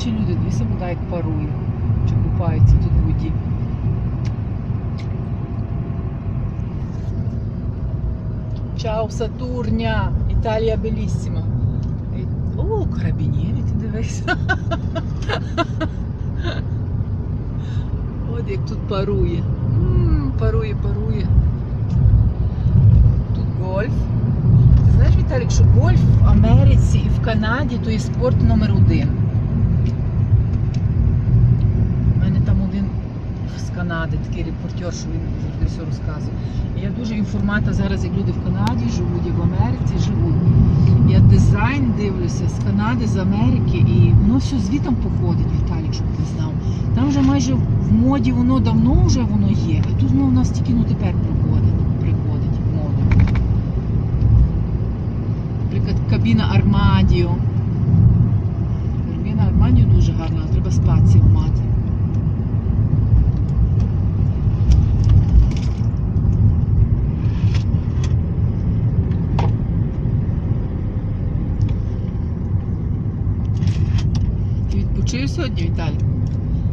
Коротше, люди, дивіться, вода як парує. Чи купаються тут в воді. Чао, Сатурня! Італія беліссіма. О, карабінєрі, ти дивись. От як тут парує. М, Парує, парує. Тут гольф. Ти знаєш, Віталік, що гольф в Америці і в Канаді то є спорт номер один. У мене там один з Канади, такий репортер, що він завжди все розказує. І я дуже інформата зараз, як люди в Канаді живуть, як в Америці живуть. Я дизайн дивлюся з Канади, з Америки, і воно все звітом походить, Віталік, щоб ти знав. Там вже майже в моді воно давно вже воно є, а тут воно в нас тільки ну тепер приходить, приходить в моду. Наприклад, кабіна Армадіо. Кабіна Армадіо дуже гарна, Ти сьогодні, Віталій?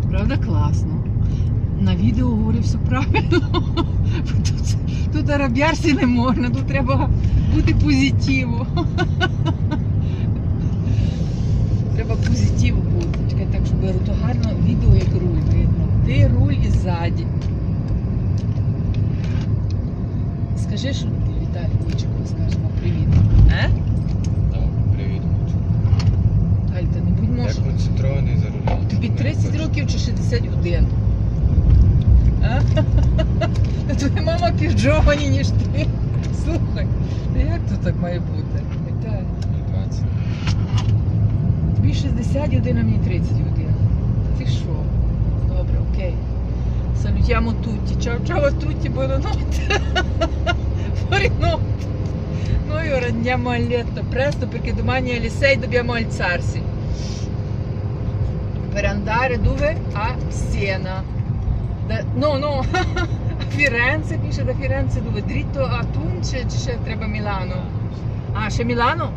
Правда, класно. На відео говорив все правильно. Тут, тут араб'ярсі не можна, тут треба бути позитиву. Треба позитиву бути. Чекай, так, щоб то гарно відео як руль видно. Ти руль і ззаді. Скажи, що Віталій Нічого скажемо привіт. Е? Так, привіт. Галь, та не будь Я може. концентрований за рулем. Тобі 30 років чи 61? А? Та Твоя мама півджовані, ніж ти. Слухай, та як то так має бути? Віталій, 20. Тобі 61, а мені 31. Ти що? Добре, окей. Salutiamo tutti. Ciao ciao a tutti, buonanotte. Buonanotte. Noi ora andiamo a letto presto perché domani alle 6 dobbiamo alzarsi. Per andare dove? A Siena. Da- no, no, a Firenze, dice da Firenze dove? Dritto a Tunce чи ще треба Milano? А, ще Мілано?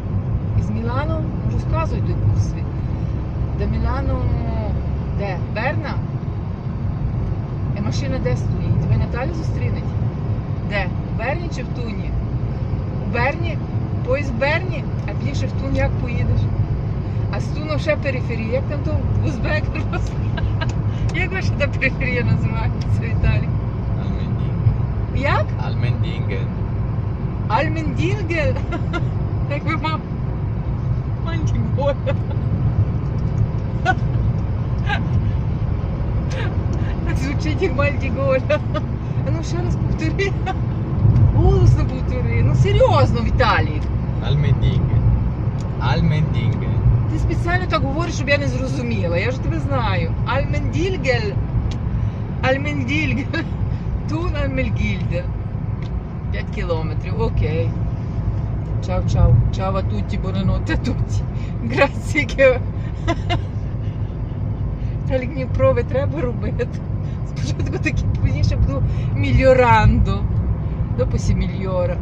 Із Мілано? Ну, Розказуй до курсі. До Мілано де? Берна? І машина де стоїть? Ви Наталю зустрінете? Де? У Берні чи в Туні? У Берні? Поїзд Берні? А більше в Тун як поїдеш? А з Туну ще периферія. Як там то Узбек? Як ваша та периферія називається, Віталій? Almendingen. Як? Almendingen. Альмендінгель. Як ви мав. Мантіголя. Так звучить як Мальтіголя. А ну ще раз повтори. Голосно повтори. Ну серйозно, Віталій. Almendingen. Almendingen. Ти спеціально так говориш, щоб я не зрозуміла. Я ж тебе знаю. Альмендільгель. Альмендільгель. Тун Альмельгільгель. 5 кілометрів, окей. Чао, чао. Чао а тутті, tutti. Grazie che... Прови треба робити. Спочатку такі пізніше буду мільйорандо. Допусі мільйора.